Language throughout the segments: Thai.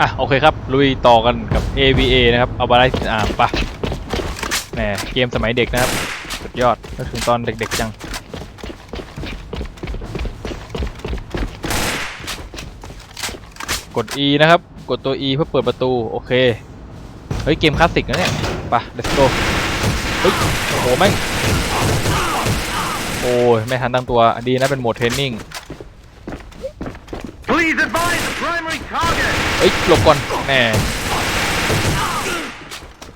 อะโอเคครับ ลุยต่อกันกับ AVA นะครับเอาบาไลซินอาปะแหมเกมสมัยเด็กนะครับ สุดยอดนึกถึงตอนเด็กๆจัง กด E นะครับ กดตัว E เพื่อเปิดประตู โอเค เฮ้ย เกมคลาสสิกนะเนี่ยไปะ let's go เฮ้ยโอ้โหแม่งโอ้ยไม่ทันตั้งตัว ดีนะเป็นโหมดเทรนนิ่ง เอ้ยหลบก่อนแหน่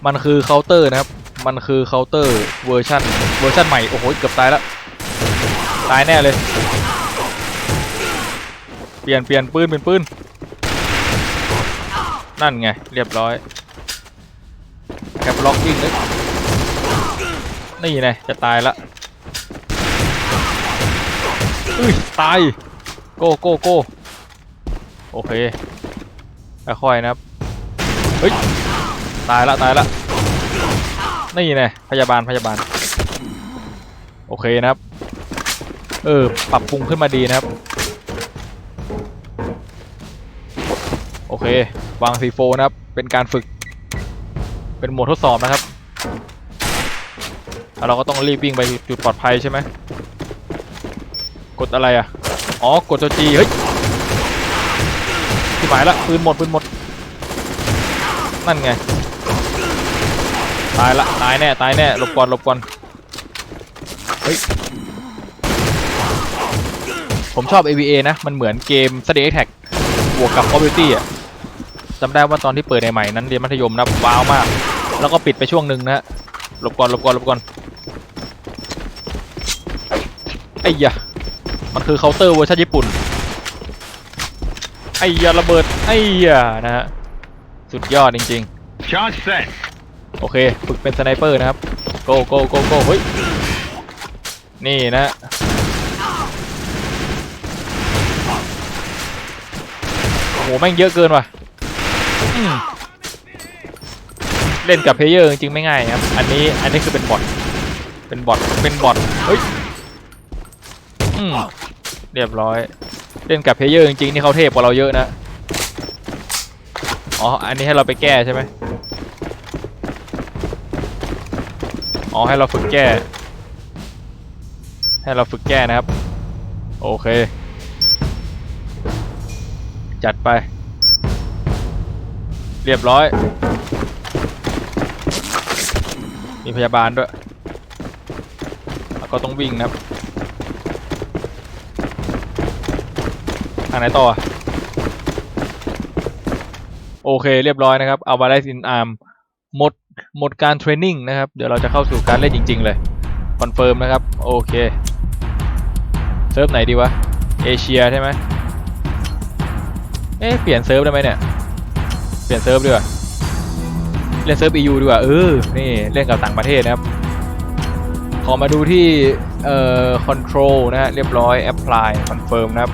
มันคือเคาน์เตอร์นะครับ มันคือเคาน์เตอร์เวอร์ชันเวอร์ชันใหม่ โอ้โห เกือบตายแล้ว ตายแน่เลย เปลี่ยนเปลี่ยนปืนเป็นปืน นั่นไง เรียบร้อยแคปล็อกวิ่งเลยนี่ไงจะตายละอุ้ย ตาย โก้โก้โก้โอเค ค่อยๆนะครับเฮ้ยตายละตายละนี่ไงพยาบาลพยาบาล โอเคนะครับ เออ ปรับปรุงขึ้นมาดีนะครับ โอเควางซีโฟนะครับ เป็นการฝึก เป็นโหมดทดสอบนะครับแล้วเราก็ต้องรีบวิ่งไปจุดปลอดภัยใช่ไหมกดอะไรอะ อ๋อกดตัวจีเฮ้ย หมายละปืนหมดปืนหมด นั่นไง ตายละตายแน่ตายแน่หลบก่อนหลบก่อน เฮ้ย ผมชอบ AVA นะ มันเหมือนเกม s t a t Attack บวกกับ Call of Duty อะจำได้ว่าตอนที่เปิดใหม่ๆนั้นเรียนมัธยมนะว้าวมาก แล้วก็ปิดไปช่วงหนึ่งนะฮะหลบก่อนหลบก่อนหลบก่อนไอ้ยะมันคือเคาน์เตอร์เวอร์ชันญี่ปุ่น ไอ้ยาระเบิดไอ้ยานะฮะสุดยอดจริง Charge set. ๆ โอเคฝึกเป็นสไนเปอร์นะครับโกโกโกโกเฮ้ยนี่นะฮะโอ้โหแม่งเยอะเกินว่ะอืมเล่นกับเพลเยอร์จริงๆไม่ง่ายครับอันนี้อันนี้คือเป็นบอทเป็นบอทเป็นบอทเฮ้ยอืมเรียบร้อย เล่นกับเพลเยอร์จริงๆนี่เขาเทพกว่าเราเยอะนะ อ๋อ อันนี้ให้เราไปแก้ใช่ไหมอ๋อให้เราฝึกแก้ ให้เราฝึกแก้นะครับ โอเค จัดไป เรียบร้อย มีพยาบาลด้วย แล้วก็ต้องวิ่งนะครับ ทางไหนต่อ โอเคเรียบร้อยนะครับ เอาบาไลซินอาร์มหมดหมดการเทรนนิ่งนะครับ เดี๋ยวเราจะเข้าสู่การเล่นจริง ๆ เลย คอนเฟิร์มนะครับ โอเค เซิร์ฟไหนดีวะ เอเชียใช่ไหมเอ๊ะเปลี่ยนเซิร์ฟได้ไหมเนี่ย เปลี่ยนเซิร์ฟดีกว่าเล่นเซิร์ฟ EU ดีกว่าเออ นี่เล่นกับต่างประเทศนะครับ ขอมาดูที่เอ่อ control นะฮะเรียบร้อย apply confirm นะครับ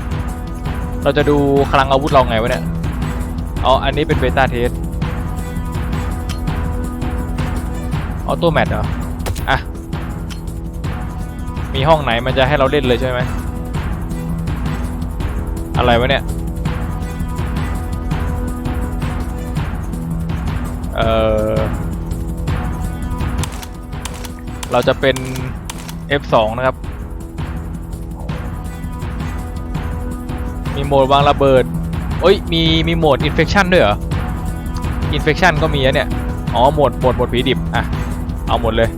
เราจะดูคลังอาวุธเราไงวะเนี่ยอ๋ออันนี้เป็นเบต้าเทสออโต้แมทเหรอ อะ มีห้องไหนมันจะให้เราเล่นเลยใช่ไหม อะไรวะเนี่ย เออเราจะเป็น F2 นะครับ มีโหมดวางระเบิดเอ้ยมีมีโหมด Infection ด้วยเหรอ Infection ก็มีอะเนี่ยอ๋อโหมดโหมดโหมดผีดิบอะเอาหมดเลย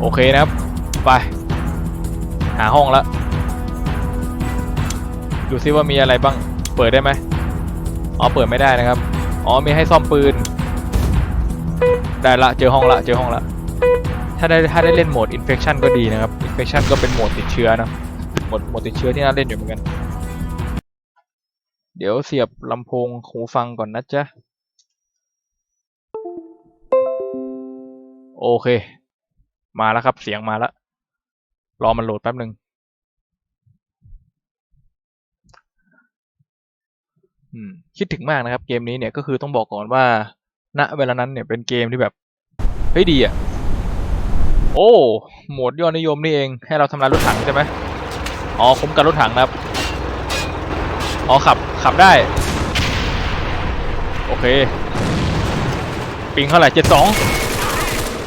โอเคนะครับ ไป หาห้องแล้วดูซิว่ามีอะไรบ้างเปิดได้ไหมอ๋อเปิดไม่ได้นะครับ อ๋อมีให้ซ่อมปืน ได้ละเจอห้องละเจอห้องละ ถ้าได้ถ้าได้เล่นโหมด infection ก็ดีนะครับ infection ก็เป็นโหมดติดเชื้อนะโหมดโหมดติดเชื้อที่น่าเล่นอยู่เหมือนกัน เดี๋ยวเสียบลำโพงหูฟังก่อนนะจ๊ะ โอเค มาแล้วครับเสียงมาแล้ว รอมันโหลดแป๊บหนึ่งคิดถึงมากนะครับเกมนี้เนี่ยก็คือต้องบอกก่อนว่า ณเวลานั้นเนี่ยเป็นเกมที่แบบเฮ้ยดีอะ โอ้โหมดยอดนิยมนี่เองให้เราทำลายรถถังใช่ไหมอ๋อคุ้มกันรถถังนะครับอ๋อขับขับได้ โอเค ปิงเท่าไหร่เจ็ดสอง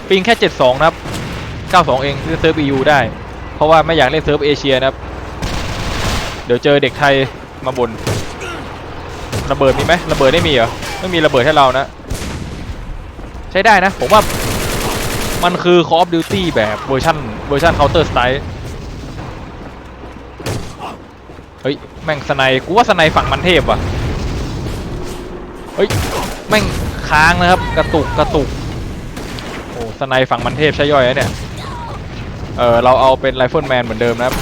ปิงแค่เจ็ดสองนะครับเก้าสองเองเซิร์ฟ EU ได้ เพราะว่าไม่อยากเล่นเซิร์ฟเอเชียนะครับ เดี๋ยวเจอเด็กไทยมาบนระเบิดมีไหมระเบิดไม่มีเหรอไม่มีระเบิดให้เรานะ ใช้ได้นะ ผมว่า มันคือ Call of Duty แบบเวอร์ชันเวอร์ชัน Counter Strike เฮ้ย แม่งสไนกูว่าสไนฝั่งมันเทพว่ะ เฮ้ย แม่งค้างนะครับ กระตุกกระตุก โอ้สไนฝั่งมันเทพใช่ย่อยนะเนี่ย เออเราเอาเป็นไรเฟิลแมนเหมือนเดิมนะครับ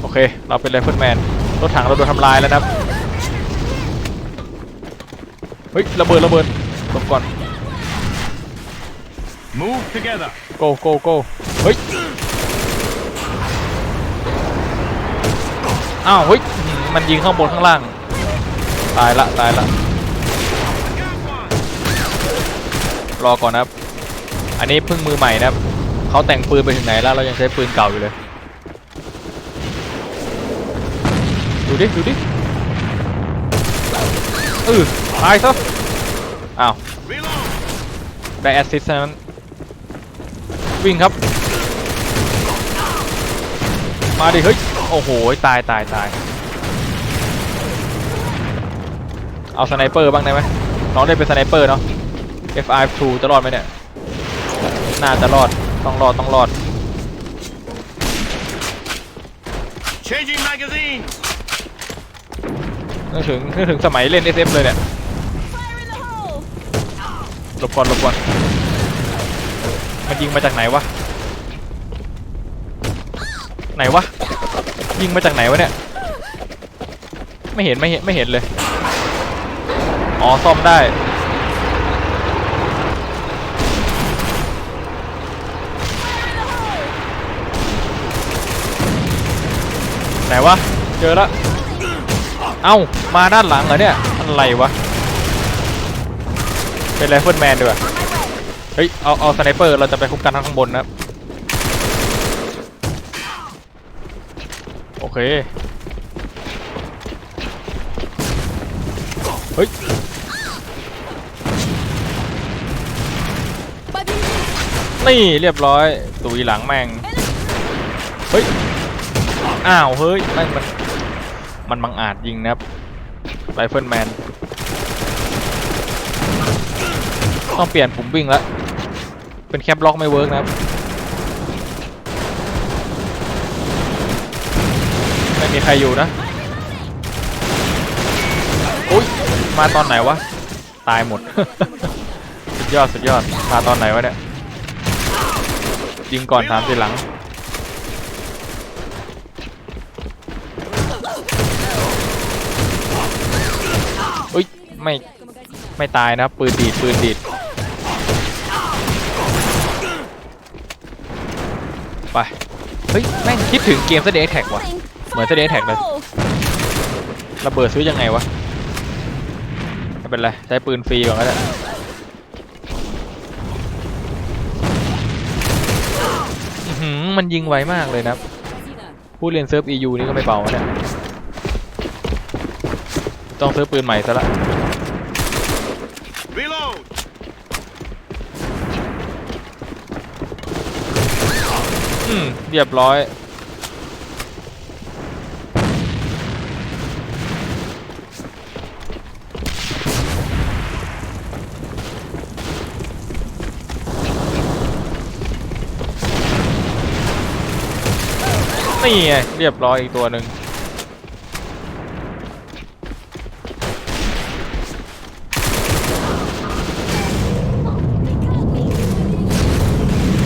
โอเค เราเป็นไรเฟิลแมนรถถังเราโดนทำลายแล้วนะครับ เฮ้ย ระเบิดระเบิดหลบก่อน Move together. go go go เฮ้ยอ้าวเฮ้ยอื้อหือมันยิงข้างบนข้างล่าง ตายละตายละรอก่อนนะครับ อันนี้เพิ่งมือใหม่นะครับเขาแต่งปืนไปถึงไหนแล้วเรายังใช้ปืนเก่าอยู่เลย ดูดิดูดิเออตายซะอ้าว Reload. ได้แอสซิสต์นั้น วิ่งครับ มาดิ เฮ้ย โอ้โห ตายตายตาย เอาสไนเปอร์บ้างได้ไหมน้องได้เป็นสไนเปอร์เนาะ F5 จะรอดไหมเนี่ย น่าจะรอด ต้องรอด ต้องรอด Changing magazine. นึกถึงนึกถึงสมัยเล่น SF เลยเนี่ย Fire in the hole! หลบก่อนหลบก่อน มันยิงมาจากไหนวะ ไหนวะ ยิงมาจากไหนวะเนี่ย ไม่เห็นไม่เห็นไม่เห็นเลย อ๋อซ่อมได้ ไหนวะ เจอแล้วเอ้า มาด้านหลังเหรอเนี่ย อะไรวะ เป็นไรเฟิลแมนดีกว่า เฮ้ย เอา เอาสไนเปอร์ เราจะไปคุมกันทางข้างบนนะครับ โอเค เฮ้ย นี่เรียบร้อย ตุยหลังแม่ง เฮ้ย อ้าว เฮ้ยแม่งมัน มันบังอาจยิงนะครับไรเฟิลแมน ต้องเปลี่ยนปุ่มวิ่งแล้ว เป็นแคปล็อกไม่เวิร์กนะครับไม่มีใครอยู่นะอุ้ยมาตอนไหนวะ ตายหมด สุดยอดสุดยอดมาตอนไหนวะเนี่ยยิงก่อนถามทีหลังอุ้ยไม่ไม่ตายนะครับปืนดีดปืนดีด ไป เฮ้ย แม่งคิดถึงเกม Sudden Attack ว่ะ เหมือน Sudden Attack เลยระเบิดซื้อยังไงวะ ไม่เป็นไร ใช้ปืนฟรีก่อนก็ได้หือมันยิงไวมากเลยนะ ผู้เรียนเซิร์ฟ EU นี่ก็ไม่เบาเนี่ยต้องซื้อปืนใหม่ซะละ Reload. อืม เรียบร้อย นี่ไงเรียบร้อยอีกตัวหนึ่ง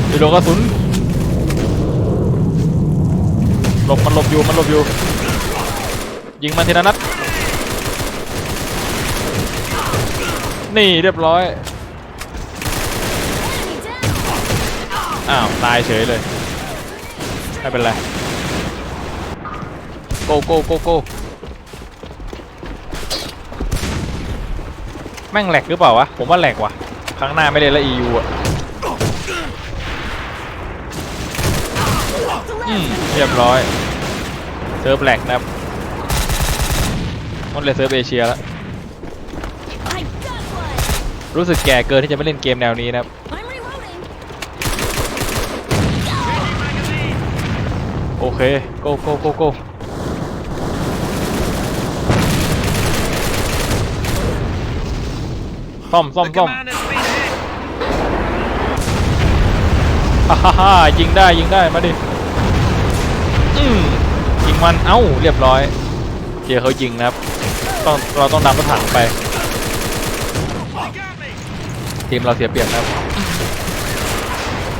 มีโลกระสุน ลบมันหลบอยู่มันหลบอยู่ ยิงมันทีละนัด นี่เรียบร้อย อ้าว ตายเฉยเลย ไม่เป็นไร โกโกโกโกแม่งแหลกหรือเปล่าวะ ผมว่าแหลกว่ะ ครั้งหน้าไม่ได้ละ EU อะอืมเรียบร้อย เซิร์ฟแหลกนะครับต้องเล่นเซิร์ฟเอเชียแล้วรู้สึกแก่เกินที่จะไม่เล่นเกมแนวนี้นะครับ I'm reloading. โอเค go go go go ซ่อมซ่อมซ่อมฮ่าฮ่าฮ่ายิงได้ยิงได้มาดิอืม มันเอ้าเรียบร้อยเจอเขายิงนะครับต้องเราต้องนำรถถังไป ทีมเราเสียเปรียบนะครับ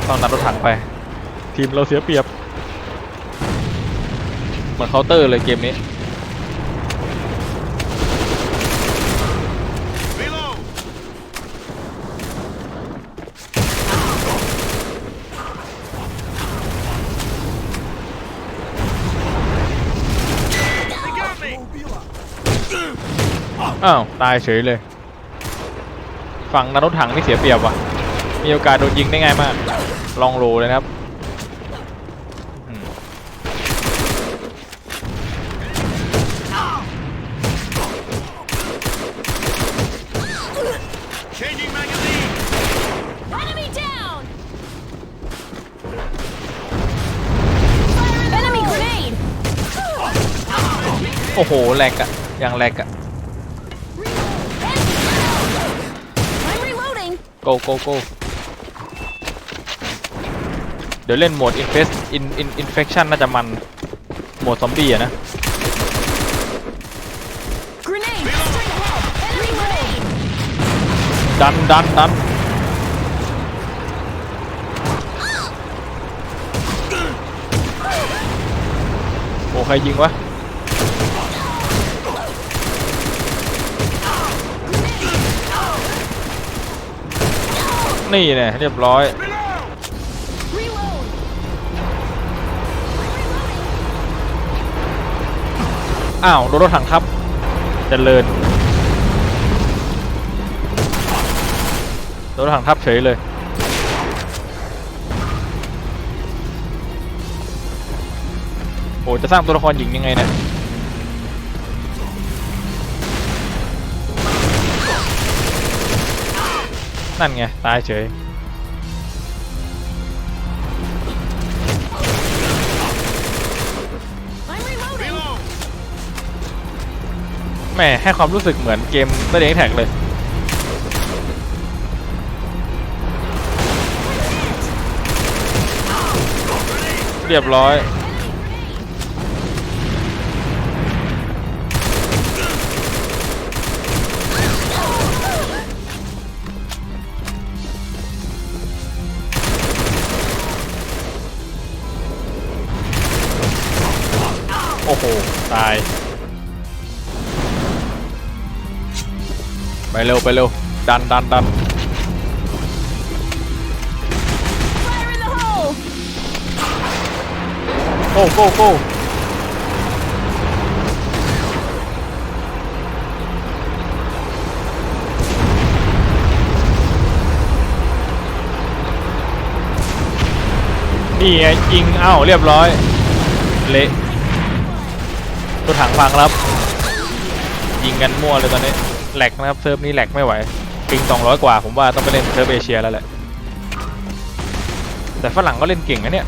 ต้องนำรถถังไป ทีมเราเสียเปรียบเหมือนเคาน์เตอร์เลยเกมนี้ อ้าว ตายเฉยเลย ฝั่งนำรถถังนี่เสียเปรียบว่ะ มีโอกาสโดนยิงได้ง่ายมาก ลองโรเลยนะครับอืม Changing magazine. Enemy down. Fire Enemy grenade. โอ้โหแหลกอะยังแหลกอะ reloading. go go go เดี๋ยวเล่นโหมด infest in in infection น่าจะมัน โหมดซอมบี้อะนะ Grenade. Straight ahead. Enemy grenade. ดันดันดันโอ้ใครยิงวะ นี่เนี่ยเรียบร้อย อ้าวโดนรถถังทับเจริญโดนรถถังทับเฉยเลยโอ้จะสร้างตัวละครหญิงยังไงเนี่ย นั่นไง ตายเฉย แหม่ให้ความรู้สึกเหมือนเกมไม่ได้แท็กเลย เรียบร้อย หตาย ไปเร็ว ไปเร็ว ดันดันดันโก้โก้โก้นี่ไงยิงเอ้าเรียบร้อย เละ ตัวถังพังครับ ยิงกันมั่วเลยตอนนี้แหลกนะครับเซิร์ฟนี้แหลกไม่ไหวปิง200 กว่า ผมว่าต้องไปเล่นเซิร์ฟเอเชียแล้วแหละ แต่ฝรั่งก็เล่นเก่งนะเนี่ย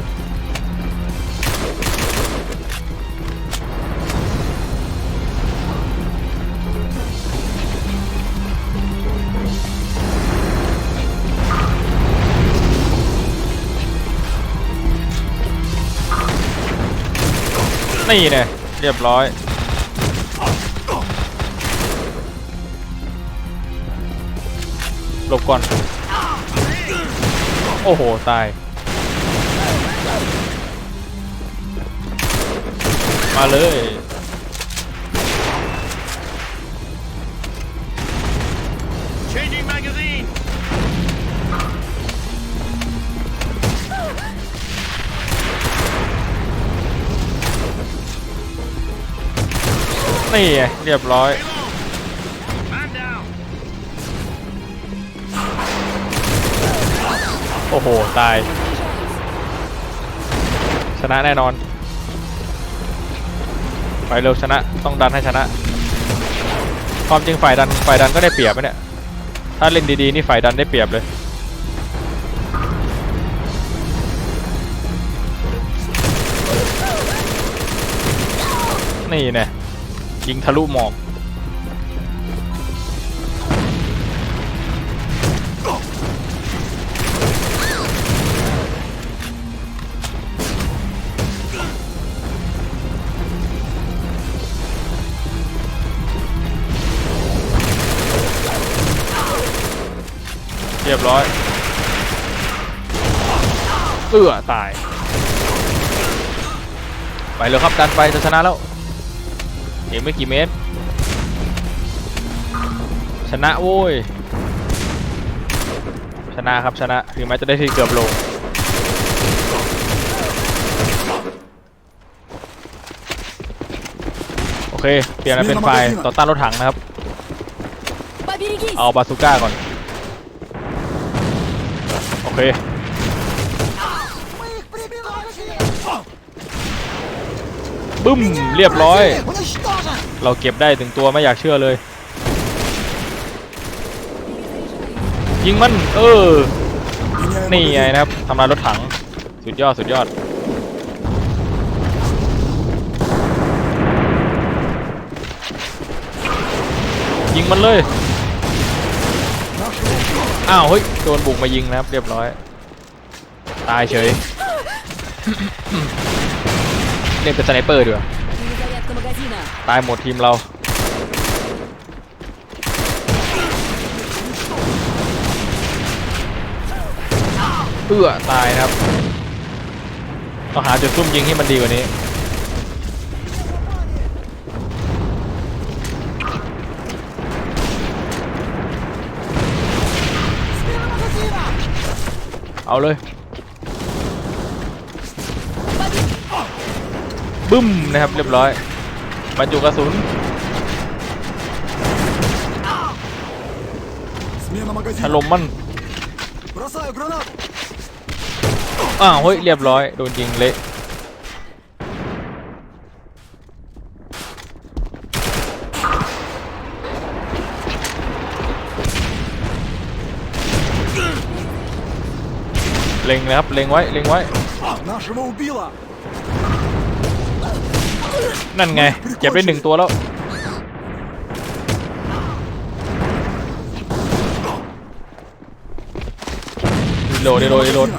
นี่เนี่ย เรียบร้อย หลบก่อน โอ้โห ตาย มาเลย นี่เรียบร้อย โอ้โห ตาย ชนะแน่นอน ไปเร็วชนะ ต้องดันให้ชนะ ความจริงฝ่ายดันฝ่ายดันก็ได้เปรียบนะเนี่ย ถ้าเล่นดีๆ นี่ฝ่ายดันได้เปรียบเลยนี่แน่ยิ ยิงทะลุหมอก เรียบร้อย เอื้อตาย ไปเลยครับ ดันไปจะชนะแล้ว เองไม่กี่เมตร ชนะโว้ย ชนะครับชนะถึงแม้จะได้ทีเกือบลง โอเค เปลี่ยนเป็นไฟต่อต้านรถถังนะครับ เอาบาสุก้าก่อน โอเค บึ้มเรียบร้อย เราเก็บได้ถึงตัวไม่อยากเชื่อเลย ยิงมัน เออ นี่ไงนะครับทำลายรถถัง สุดยอดสุดยอด ยิงมันเลย อ้าวเฮ้ยโดนบุกมายิงนะครับ เรียบร้อย ตายเฉย เล่นเป็นสไนเปอร์ดีกว่าตายหมดทีมเราเอื้อตายนะครับต้องหาจุดซุ่มยิงที่มันดีกว่านี้เอาเลย บึ้มนะครับเรียบร้อยบรรจุกระสุนถล่มมันอ้าวเฮ้ยเรียบร้อยโดนยิงเละเล็งนะครับเล็งไว้เล็งไว้ นั่นไงเก็บได้หนึ่งตัวแล้ว โหลดโหลดโหด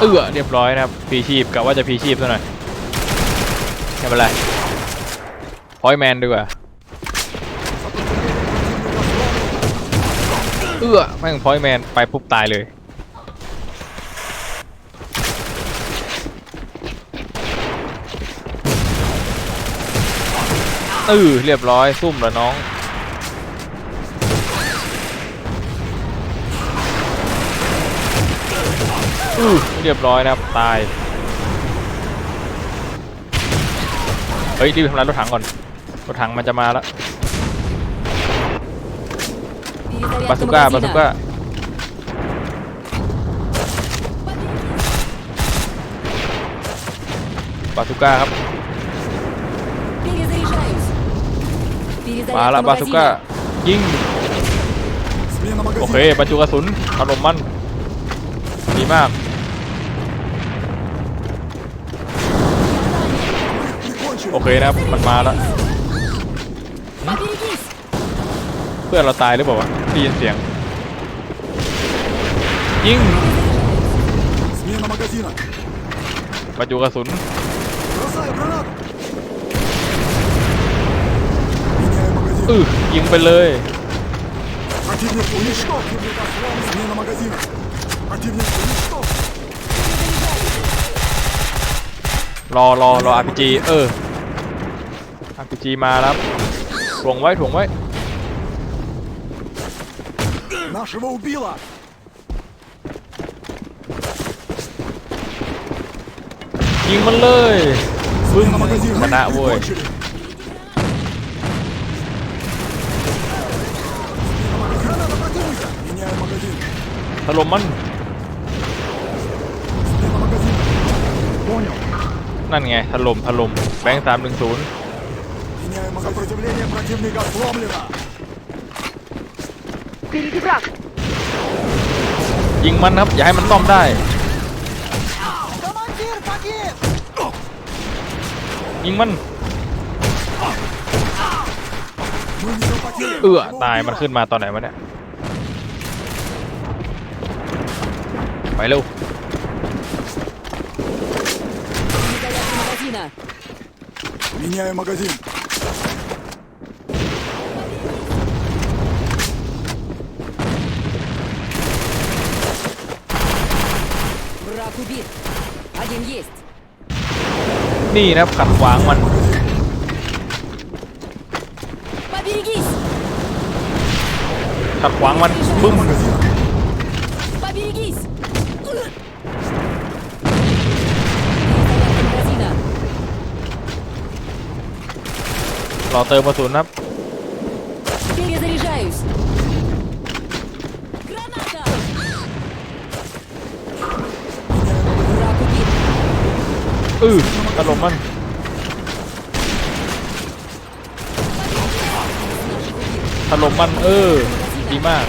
เอื้อเรียบร้อยนะครับพีชีพกะว่าจะพีชีพซะหน่อยไม่เป็นไรพอยแมนดีกว่า อื้อแม่งพอยแมนไปปุ๊บตายเลย เออเรียบร้อยซุ่มแล้วน้อง อือเรียบร้อยนะครับ ตาย เฮ้ยรีบทำลายรถถังก่อน รถถังมันจะมาแล้ว บาสุก้าบาสุก้าบาสุก้าครับ มาละบาสุก้ายิง โอเคบรรจุกระสุนอารมณ์มันดีมากโอเคนะครับมันมาแล้ว พื่อนเราตายหรือเปล่าวะได้ยินเสียง ยิงบรรจุกระสุนอือยิงไปเลยรอรอรอ RPG เออ RPG มาแล้วถ่วงไว้ถ่วงไว้ ว้ย Прикончили. Граната противника. Меняю магазин. ถล่มมัน Смена магазина. Понял. นั่นไงถล่มถล่มแบงค์สามหนึ่งศูนย์ Меняем магазин. Сопротивление противника сломлено. Впереди враг! ยิงมันครับ อย่าให้มันซ่อมได้ Командир погиб! ยิงมัน Мы несем потери. เอื้อ Его ตายมัน убило. ขึ้นมาตอนไหนวะเนี่ย ไปเร็ว Перезарядка магазина. Меняю магазин. นี่นะขัดขวางมันขัดขวางมันบึ้มรอเติมกระสุนครับอือ ถล่มมัน ถล่มมัน เออ ดีมาก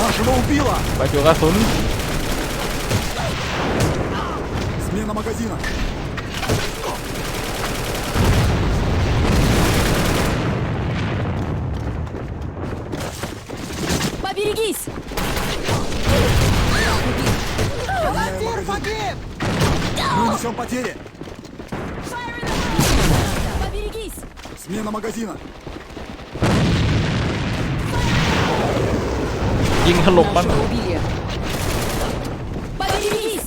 Нашего убило. ไปจุกระสุน Смена магазина. несем потери. Поберегись! Смена магазина. ยิงถล่มมัน Нашего убили. Поберегись!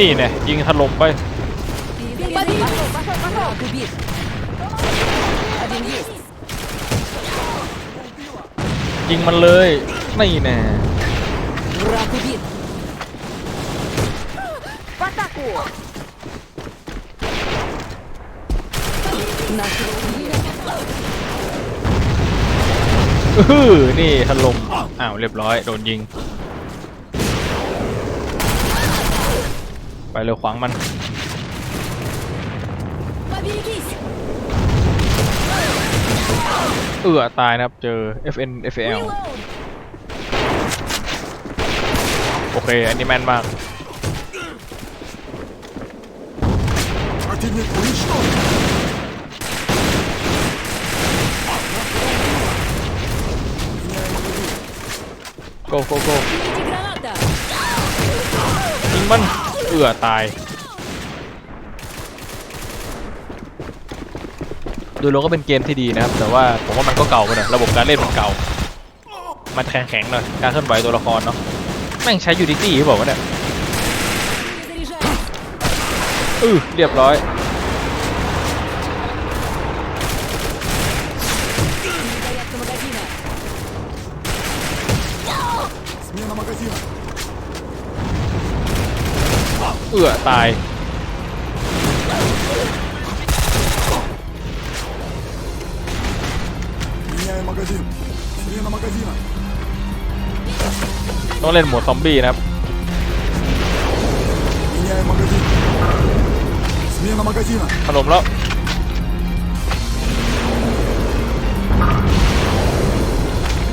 นี่เนี่ยยิงถล่มไป Поберегись! Враг убит. Один есть. ยิงมันเลย นี่แน่ Враг убит. В атаку! Нашего убили. อื้อนี่ถล่มอ้าวเรียบร้อย โดนยิง ไปเลยวขวางมัน เออตายนะครับ เจอ FN FL โอเค อันนี้แมนมากโกโกโกยิงมัน เอื้อตาย ดูลงก็เป็นเกมที่ดีนะครับ แต่ว่าผมว่ามันก็เก่าไปหน่อยระบบการเล่นมันเก่า มันแข็งๆหน่อยการเคลื่อนไหวตัวละครเนาะแม่งใช้ยูนิตี้หรือเปล่าเนี่ยออเรียบร้อย เอื้อตาย Меняем магазин. Смена магазина. ต้องเล่นโหมดซอมบี้นะครับ Меняем магазин. Смена магазина. ถล่มแล้ว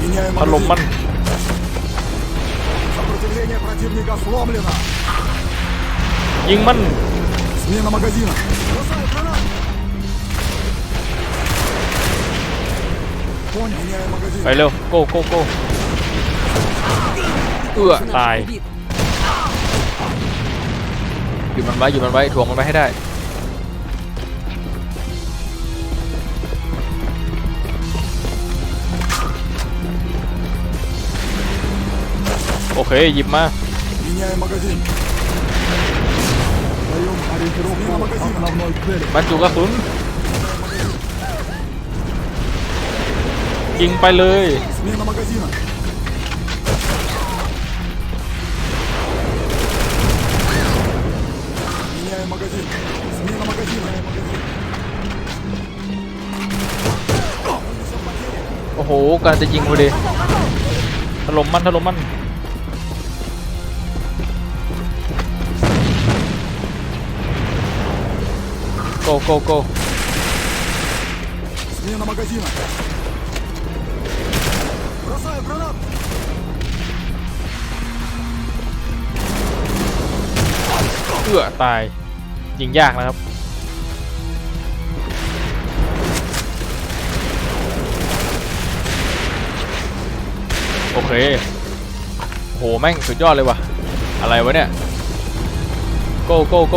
Меняем ถล่ม магазин. มัน Сопротивление противника сломлено. ยิงมัน Смена магазина. Бросаю гранату. Понял. Меняем магазин. ไปเร็ว โก้โก้โก้เอื้อ Наш ตาย убит. หยุดมันไว้หยุดมันไว้ถ่วงมันไว้ให้ได้ โอเค หยิบมา Меняем магазин. บรรจุกระสุนยิงไปเลยโอ้โหการจะยิงพอดีถล่มมันถล่มมัน โกโกโก Смена магазина. Бросаю гранату. เอื้อตาย ยิงยากนะครับ โอเค โห แม่งสุดยอดเลยว่ะ อะไรวะเนี่ย โกโ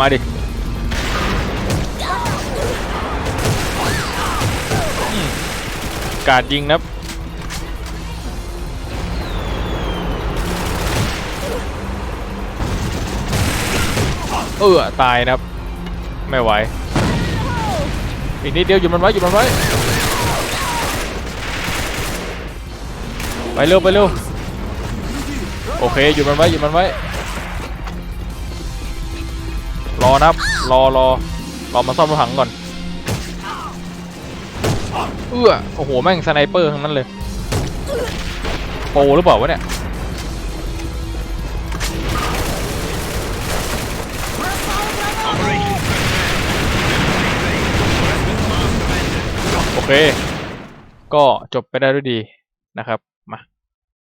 มาดิการยิงนับเออตายนะครับ ไม่ไหว อีกนิดเดียวหยุดมันไว้หยุดมันไว้ ไปเร็วไปเร็ว โอเคหยุดมันไว้หยุดมันไว้ รอนะครับรอรอรอมาซ่อมรถถังก่อน เอื้อโอ้โห แม่งสไนเปอร์ทั้งนั้นเลยโปหรือเปล่าวะเนี่ยโอเค ก็จบไปได้ด้วยดีนะครับ